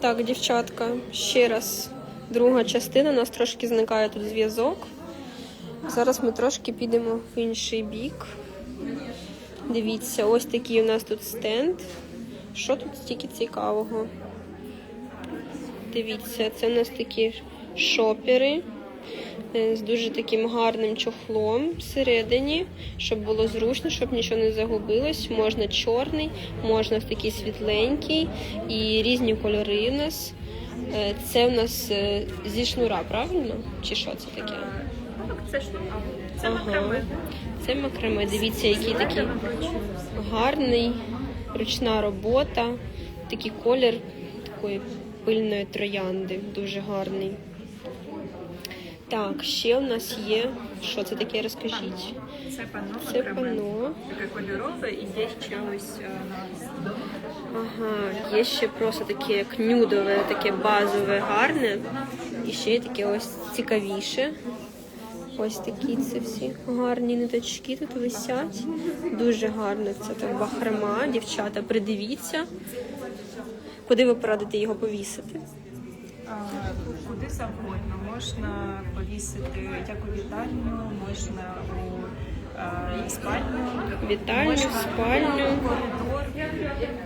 Так, дівчатка, ще раз. Друга частина, у нас трошки зникає тут зв'язок. Зараз ми трошки підемо в інший бік. Дивіться, ось такий у нас тут стенд. Що тут стільки цікавого? Дивіться, це у нас такі шопери з дуже таким гарним чохлом всередині, щоб було зручно, щоб нічого не загубилось. Можна чорний, можна ось такий світленький і різні кольори у нас. Е, Це у нас е, зі шнура, правильно? Чи що це таке? Так, це шнур. Це макраме. Це макраме. Дивіться, який такий гарний, ручна робота, такий колір такої пильної троянди, дуже гарний. Так, ще у нас є. Що це таке? Розкажіть. Це панно Це панно. Таке кольорове і є ще ось е, на Ага, є ще просто таке як нюдове, таке базове, гарне. І ще є таке ось цікавіше. Ось такі це всі гарні ниточки тут висять. Дуже гарно це так бахрома. Дівчата, придивіться. Куди ви порадите його повісити? Куди завгодно можна повісити як у вітальню, можна у е, спальню, Вітальню, можна спальню. коридор.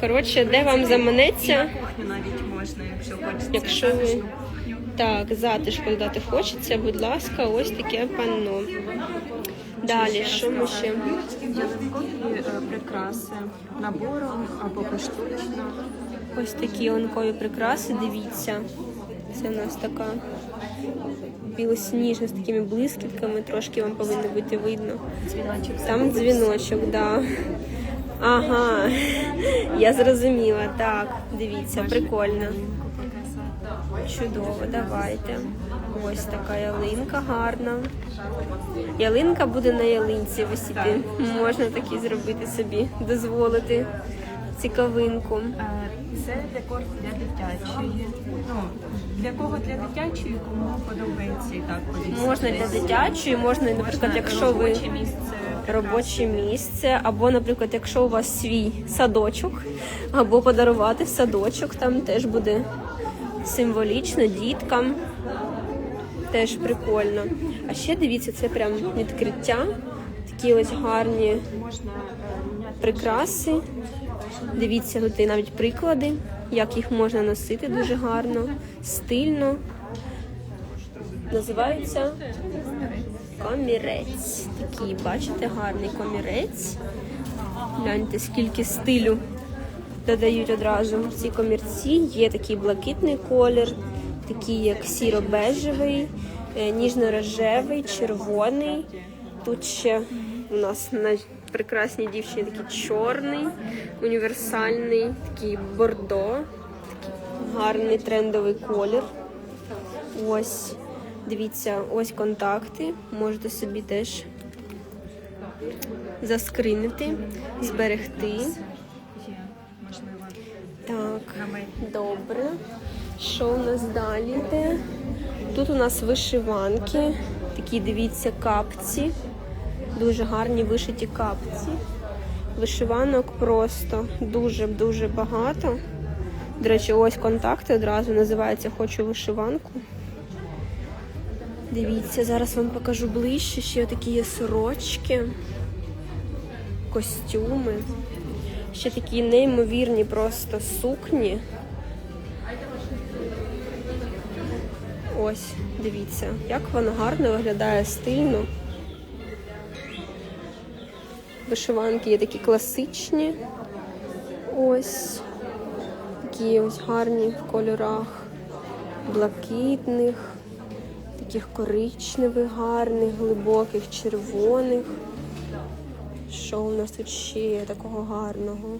Коротше, де вам І заманеться? на кухню навіть можна, якщо хочеться Якщо ви- затишну кухню. Так, затишку додати хочеться, будь ласка, ось таке панно. Далі, що ми ще? Ялинкові е, прикраси набором або поштучно. Ось такі ланкові прикраси, дивіться. Це у нас така білосніжна з такими блискітками, трошки вам повинно бути видно. Дзвіночок Там дзвіночок, да. Ага, я зрозуміла. Так, дивіться, прикольно. Чудово, давайте. Ось така ялинка гарна. Ялинка буде на ялинці висіти. Можна такі зробити собі, дозволити цікавинку. Це декор для дитячої. Ну, для кого для дитячої, кому подобається і так повісити. Можна для дитячої, можна, наприклад, Можна якщо ви робоче місце. робоче місце, або, наприклад, якщо у вас свій садочок, або подарувати в садочок, там теж буде символічно діткам. Теж прикольно. А ще дивіться, це прям відкриття. Такі ось гарні Можна е, міняти прикраси. Дивіться, тут навіть приклади, як їх можна носити дуже гарно, стильно. Називається комірець. Такий, бачите, гарний комірець. Гляньте, скільки стилю додають одразу ці комірці. Є такий блакитний колір, такий як сіро-бежевий, е, ніжно-рожевий, червоний. Тут ще у нас на прекрасній дівчині такий чорний, універсальний, такий бордо, такий гарний трендовий колір. Ось, дивіться, ось контакти. Можете собі теж заскринити, зберегти. Так, добре. Що у нас далі йде? Тут у нас вишиванки, такі, дивіться, капці. Дуже гарні вишиті капці. Вишиванок просто дуже-дуже багато. До речі, ось контакти одразу називається Хочу вишиванку. Дивіться, зараз вам покажу ближче. Ще такі є сорочки, костюми. Ще такі неймовірні просто сукні. Ось, дивіться, як воно гарно виглядає стильно. Вишиванки є такі класичні. Ось. Такі ось гарні в кольорах блакитних, таких коричневих, гарних, глибоких, червоних. Що у нас тут ще такого гарного?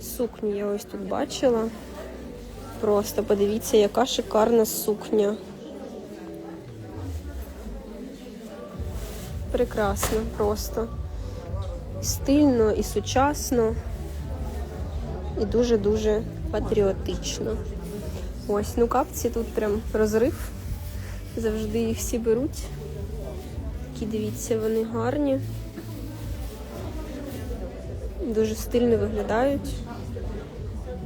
Сукню я ось тут бачила. Просто подивіться, яка шикарна сукня. Прекрасно просто. Стильно і сучасно, і дуже-дуже патріотично. Ось, ну капці тут прям розрив. Завжди їх всі беруть. Такі дивіться, вони гарні. Дуже стильно виглядають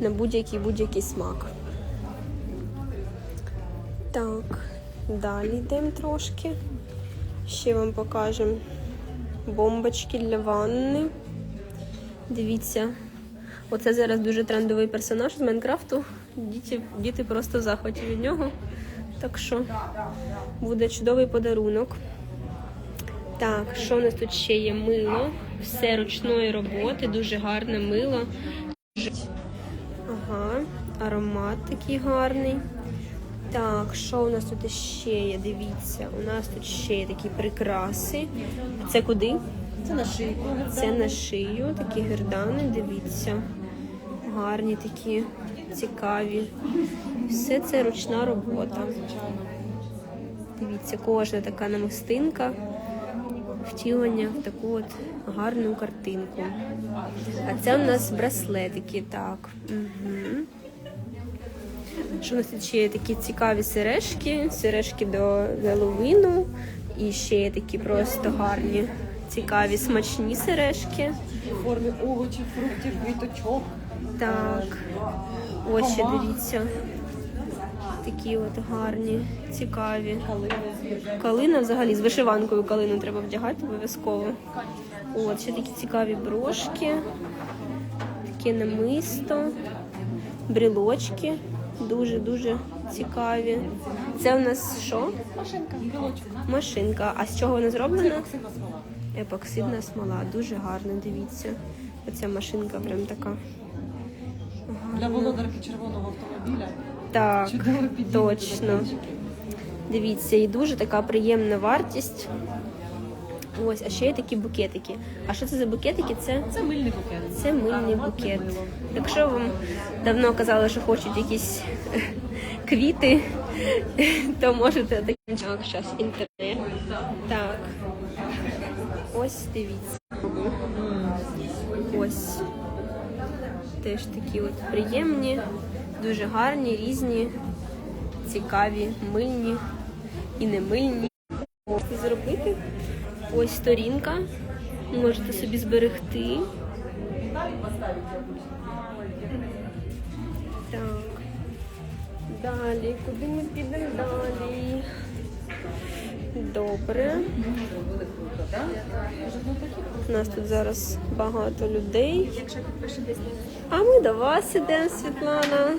на будь-який будь-який смак. Так, далі йдемо трошки. Ще вам покажемо бомбочки для ванни. Дивіться, оце зараз дуже трендовий персонаж з Майнкрафту. Діти, діти просто в захваті від нього. Так що буде чудовий подарунок. Так, що у нас тут ще є? Мило. Все ручної роботи, дуже гарне мило. Ага, аромат такий гарний. Так, що у нас тут ще є? Дивіться, у нас тут ще є такі прикраси. Це куди? Це на шийку. Це на шию, такі гердани, дивіться. Гарні такі, цікаві. Все це ручна робота. Дивіться, кожна така намистинка, втілення в таку от гарну картинку. А це у нас браслетики, так. Угу. Що у нас тут ще є такі цікаві сережки, сережки до Геловіну. І ще є такі просто гарні, цікаві, смачні сережки. В формі овочів, фруктів, квіточок. Так, ось ще дивіться. Такі от гарні, цікаві. Калина взагалі з вишиванкою калину треба вдягати обов'язково. От, ще такі цікаві брошки, таке намисто, брілочки. Дуже-дуже цікаві. Це у нас що? Машинка. Машинка. А з чого вона зроблена? Оксидна смола. Епоксидна смола. Дуже гарна, дивіться. Оця машинка прям така. Для володарки червоного автомобіля. Так, Чудово точно. Дивіться, і дуже така приємна вартість. Ось, а ще є такі букетики. А що це за букетики? Це, Це мильний букет. це мильний букет. Якщо вам давно казали, що хочуть якісь квіти, то можете такі. Так, зараз інтернет. Так. Ось дивіться. Ось. Теж такі от приємні, дуже гарні, різні, цікаві, мильні і не мильні. Зробити ось сторінка. Можете собі зберегти. Так. Далі, куди ми підемо далі? Добре. У нас тут зараз багато людей. А ми до вас ідемо, Світлана.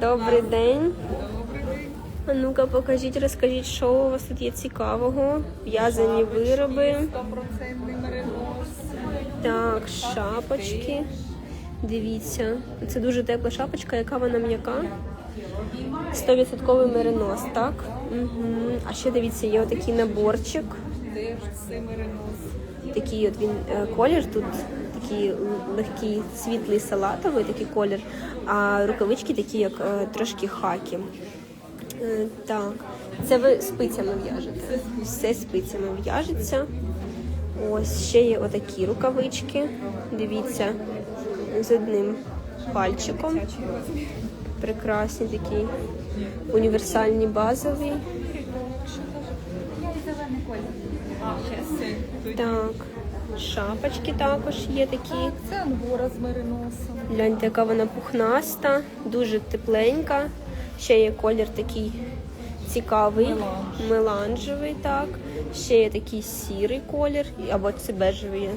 Добрий день. А ну-ка, покажіть, розкажіть, що у вас тут є цікавого. В'язані вироби. 100% меринос. Так, шапочки. Дивіться, це дуже тепла шапочка, яка вона м'яка. 100% меринос, так? Угу. А ще дивіться, є отакий наборчик. Теж це меринос. Такий от він е, колір тут такий легкий світлий салатовий такий колір, а рукавички такі, як е, трошки хакі. Е, Так, це ви спицями в'яжете. Все спицями в'яжеться. Ось ще є отакі рукавички. Дивіться, з одним пальчиком. Прекрасні такі універсальні базові. Так, шапочки також є такі. Це ангора з мериносом. Гляньте, яка вона пухнаста, дуже тепленька. Ще є колір такий цікавий, Меланж. меланжевий, так. Ще є такий сірий колір, або це бежевий.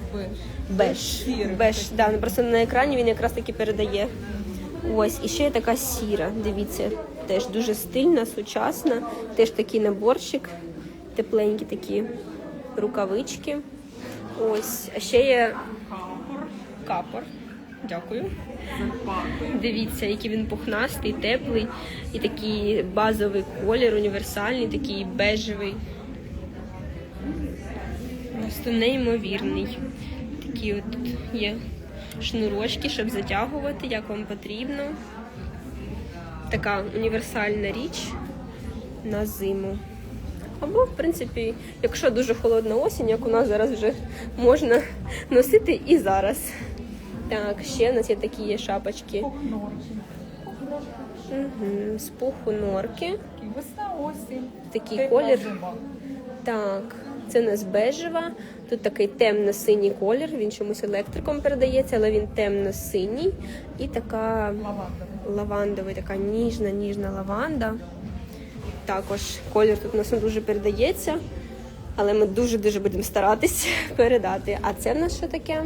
Беж. Беж. Беж, да, ну, просто на екрані він якраз таки передає. Ось, і ще є така сіра. Дивіться, теж дуже стильна, сучасна. Теж такий наборчик, тепленькі такі рукавички. Ось, а ще є капор. Дякую. Дивіться, який він пухнастий, теплий і такий базовий колір, універсальний, такий бежевий. Просто неймовірний. Такі от тут є шнурочки, щоб затягувати, як вам потрібно. Така універсальна річ на зиму. Або, в принципі, якщо дуже холодна осінь, як у нас зараз вже можна носити і зараз. Так, ще в нас є такі є шапочки угу, з пуху норки. Такий Весна, осінь. Такий колір. Так, це у нас бежева. Тут такий темно-синій колір. Він чомусь електриком передається, але він темно-синій. І така лавандовий, така ніжна, ніжна лаванда. Також колір тут у нас не дуже передається, але ми дуже-дуже будемо старатись передати. А це в нас що таке?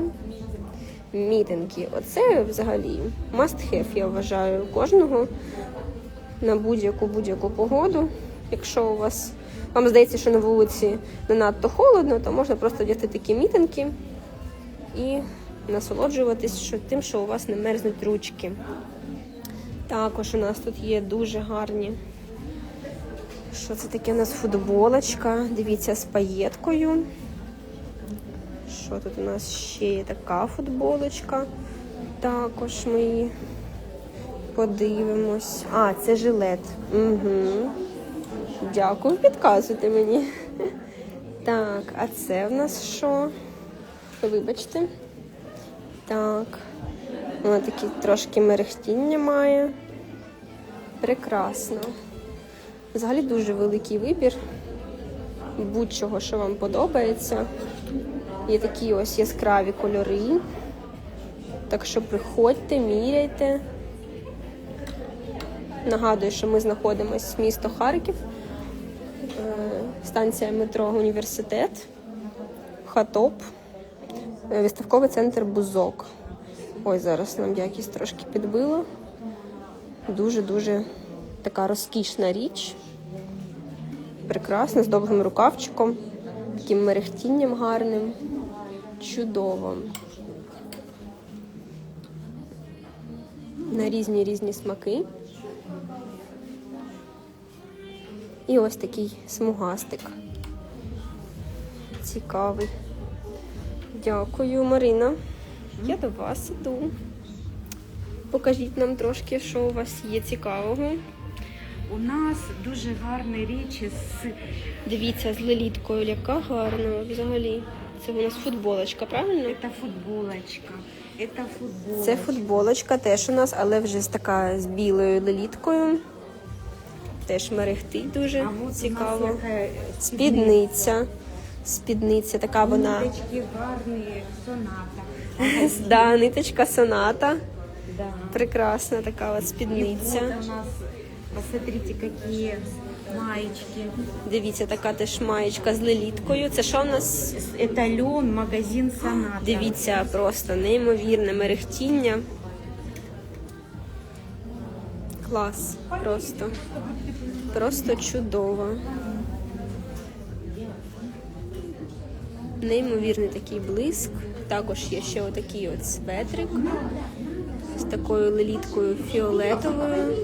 Мітинги. Оце взагалі must have, я вважаю, кожного на будь-яку будь-яку погоду. Якщо у вас вам здається, що на вулиці не надто холодно, то можна просто одягти такі мітинги і насолоджуватись що- тим, що у вас не мерзнуть ручки. Також у нас тут є дуже гарні. Що це таке у нас футболочка? Дивіться, з паєткою. Що тут у нас ще є така футболочка? Також ми її подивимось. А, це жилет. Угу. Дякую, підказуйте мені. Так, а це в нас що? Вибачте. Так. Воно такі трошки мерехтіння має. Прекрасно. Взагалі дуже великий вибір будь-чого, що вам подобається. Є такі ось яскраві кольори. Так що приходьте, міряйте. Нагадую, що ми знаходимося місто Харків, е, станція метро Університет, Хатоп, е, виставковий центр Бузок. Ой, зараз нам якість трошки підбило. Дуже-дуже така розкішна річ. Прекрасна, з довгим рукавчиком, таким мерехтінням гарним. Чудово. На різні різні смаки. І ось такий смугастик. Цікавий. Дякую, Марина. Я до вас іду. Покажіть нам трошки, що у вас є цікавого. У нас дуже гарні річі з Дивіться, з леліткою, яка гарна взагалі. Це у нас футболочка, правильно? це футболочка. Это футболочка. Це футболочка теж у нас, але вже з така з білою леліткою. Теж мерехтить дуже а вот цікаво. у нас яка Спідниця. Спідниця така вона. Ниточки гарні, соната. Да, ниточка соната. Да. Прекрасна така от И спідниця. вот у нас, посмотрите, какие маечки. Дивіться, така теж маєчка з леліткою. Це що у нас? Лен, магазин соната. Дивіться, просто неймовірне мерехтіння. Клас. Просто. Просто чудово. Неймовірний такий блиск. Також є ще отакий от светрик з такою леліткою фіолетовою.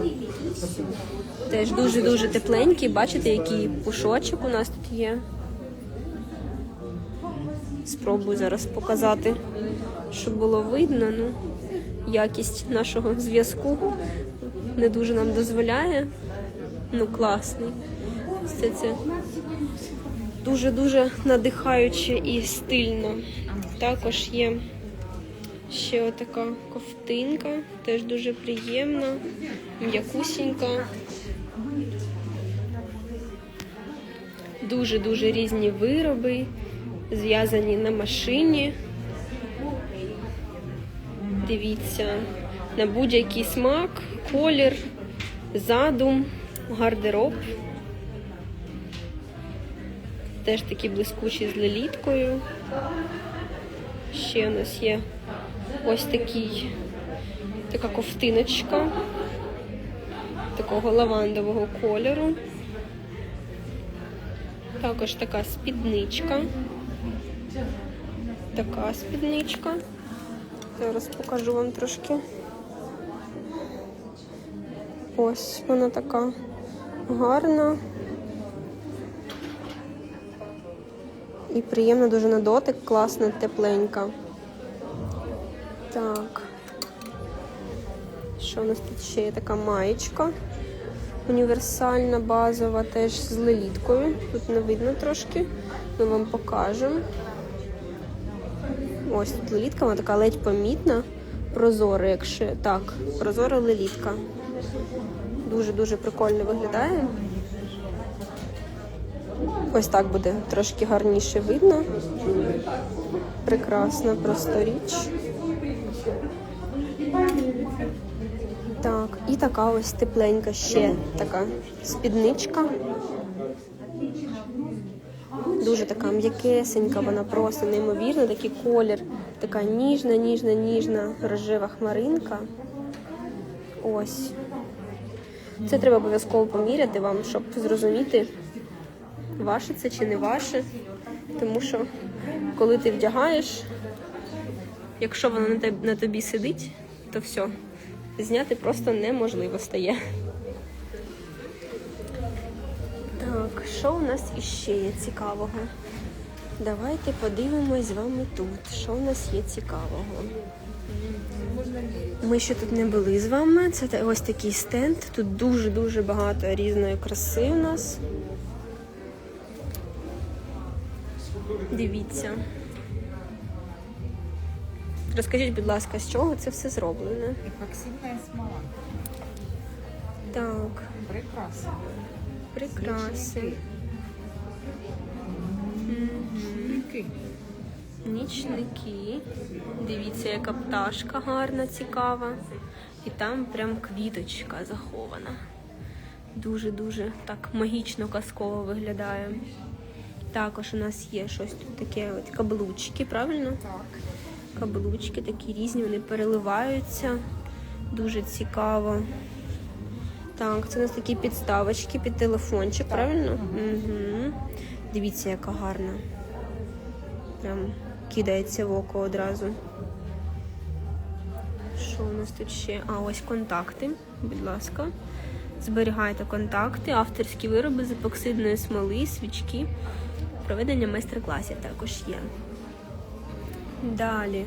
Теж дуже-дуже тепленький. Бачите, який пушочок у нас тут є. Спробую зараз показати, щоб було видно. Ну, якість нашого зв'язку не дуже нам дозволяє. Ну, класний. Все це дуже-дуже надихаюче і стильно. Також є ще отака ковтинка, теж дуже приємна, м'якусінька. Дуже-дуже різні вироби, зв'язані на машині. Дивіться, на будь-який смак, колір, задум, гардероб. Теж такі блискучі з леліткою. Ще у нас є ось такий, така ковтиночка такого лавандового кольору. Також така спідничка. Така спідничка. Зараз покажу вам трошки. Ось вона така гарна. І приємна дуже на дотик, класна, тепленька. Так. Що у нас тут ще є така маєчка? Універсальна, базова, теж з леліткою. Тут не видно трошки. Ми вам покажемо. Ось тут лелітка, вона така ледь помітна, прозора, якщо так, прозора лелітка. Дуже-дуже прикольно виглядає. Ось так буде трошки гарніше видно. Прекрасна просто річ. Так, І така ось тепленька ще така спідничка. Дуже така м'якесенька, вона просто неймовірна, такий колір, така ніжна, ніжна, ніжна рожева хмаринка. Ось. Це треба обов'язково поміряти вам, щоб зрозуміти, ваше це чи не ваше. Тому що коли ти вдягаєш, якщо воно на тобі сидить, то все, зняти просто неможливо стає. Так, що у нас іще є цікавого? Давайте подивимось з вами тут, що у нас є цікавого. Ми ще тут не були з вами. Це ось такий стенд. Тут дуже-дуже багато різної краси у нас. Дивіться. Розкажіть, будь ласка, з чого це все зроблено? Эпоксидная смола. Так, Прекрасно. прикраси. Ники. Нічники. Дивіться, яка пташка гарна, цікава. І там прям квіточка захована. Дуже-дуже так магічно казково виглядає. Також у нас є щось тут таке, от каблучки, правильно? Так. Каблучки такі різні, вони переливаються. Дуже цікаво. Так, це у нас такі підставочки під телефончик, правильно? Угу. Дивіться, яка гарна. Прям кидається в око одразу. Що у нас тут ще? А, ось контакти, будь ласка. Зберігайте контакти, авторські вироби з епоксидної смоли, свічки. Проведення майстер-класів також є. Далі.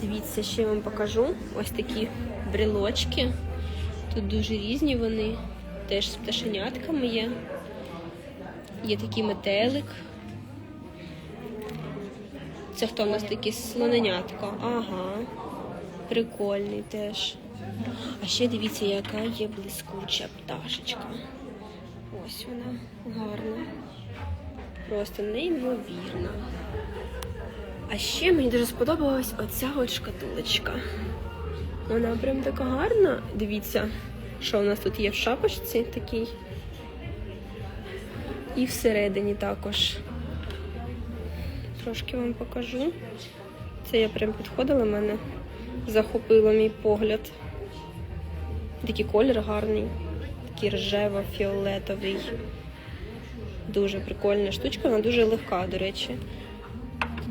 Дивіться, ще я вам покажу. Ось такі брелочки. Тут дуже різні вони. Теж з пташенятками є. Є такий метелик. Це хто у нас такий слоненятко? Ага. Прикольний теж. А ще дивіться, яка є блискуча пташечка. Ось вона гарна. Просто неймовірна. А ще мені дуже сподобалась оця от шкатулочка. Вона прям така гарна. Дивіться, що у нас тут є в шапочці такій. І всередині також. Трошки вам покажу. Це я прям підходила, мене захопило мій погляд. Такий колір гарний, такий рожево-фіолетовий. Дуже прикольна штучка, вона дуже легка, до речі.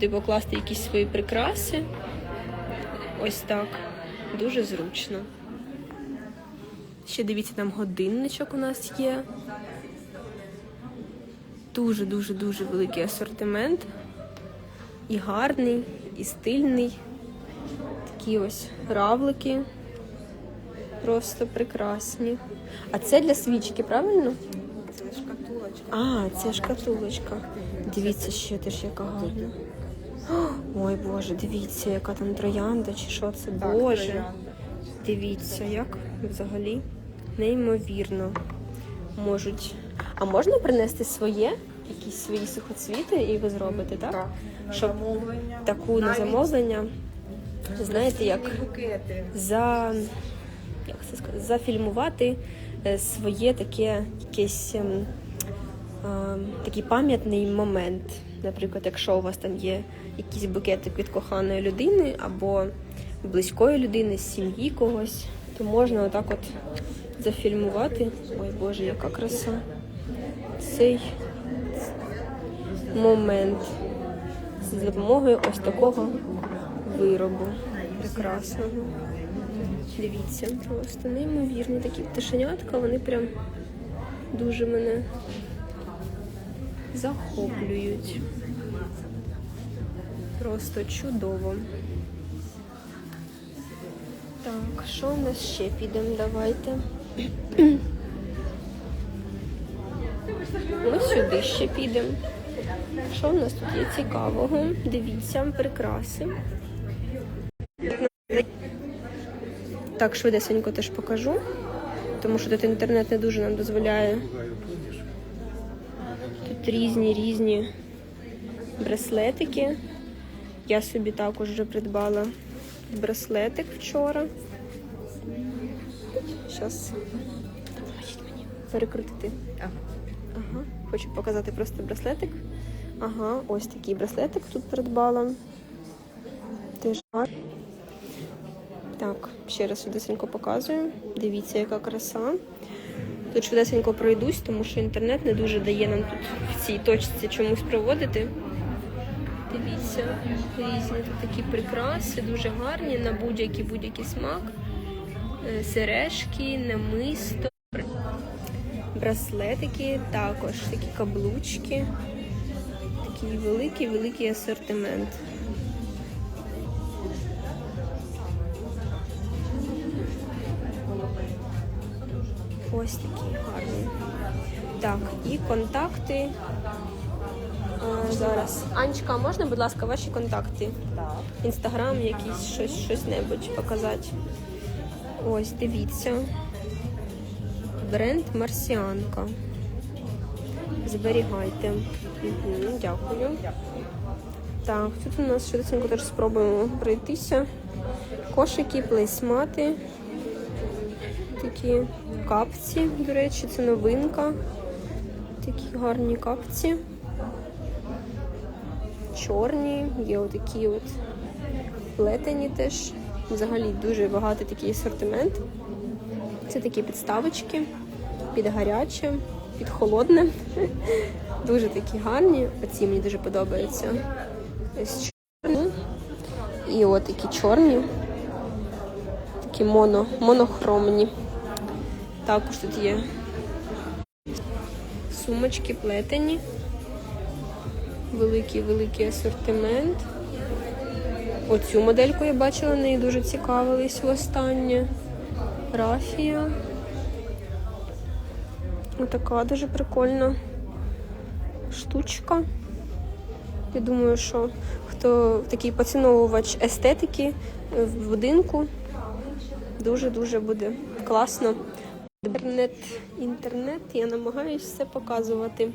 Туди покласти якісь свої прикраси. Ось так. Дуже зручно. Ще дивіться, там годинничок у нас є. Дуже-дуже дуже великий асортимент. І гарний, і стильний. Такі ось равлики. Просто прекрасні. А це для свічки, правильно? Це шкатулочка. А, це шкатулочка. Дивіться, ще теж яка гарна. Ой Боже, дивіться, яка там троянда, чи що це? Так, Боже. троянда. Дивіться, як взагалі неймовірно можуть. А можна принести своє, якісь свої сухоцвіти, і ви зробите, так? Так. На Щоб замовлення. Таку на Навіть замовлення. Знаєте, як букети. за як це сказати, зафільмувати е, своє таке якесь ем, такий пам'ятний момент. Наприклад, якщо у вас там є якийсь букетик від коханої людини або близької людини, сім'ї когось, то можна отак от зафільмувати. Ой Боже, яка краса. Цей момент з допомогою ось такого виробу прекрасного. Дивіться, просто неймовірні такі пташенятка, вони прям дуже мене захоплюють. Просто чудово. Так, що в нас ще підемо? Давайте. Ми сюди ще підемо. Що в нас тут є цікавого? Дивіться, прикраси. Так, швидесенько теж покажу, тому що тут інтернет не дуже нам дозволяє. Тут різні різні браслетики. Я собі також вже придбала браслетик вчора. Зараз перекрутити. Ага. Хочу показати просто браслетик. Ага, ось такий браслетик тут придбала. Теж гарний. Так, ще раз швидесенько показую. Дивіться, яка краса. Тут швидесенько пройдусь, тому що інтернет не дуже дає нам тут в цій точці чомусь проводити. Дивіться, різні тут такі прикраси, дуже гарні на будь-який будь-який смак. Е, Сережки, намисто, браслетики, також такі каблучки. Такий великий великий асортимент. Ось такі гарні. Так, і контакти. Зараз. Анечка, можна, будь ласка, ваші контакти? Так. Інстаграм, якийсь щось, щось небудь показати. Ось, дивіться. Бренд Марсіанка. Зберігайте. Угу, дякую. Так, тут у нас швидко теж спробуємо пройтися. Кошики, плейсмати. Такі капці, до речі, це новинка. Такі гарні капці. Чорні, є отакі от плетені теж. Взагалі дуже багатий такий асортимент. Це такі підставочки під гаряче, під холодне. Дуже такі гарні. Оці мені дуже подобаються. Ось чорні. І от такі чорні. Такі моно, монохромні. Також тут є сумочки плетені. Великий великий асортимент. Оцю модельку я бачила, неї дуже цікавились востаннє. Рафія. Отака дуже прикольна штучка. Я думаю, що хто такий поціновувач естетики в будинку, дуже-дуже буде класно. Інтернет, інтернет, я намагаюся все показувати.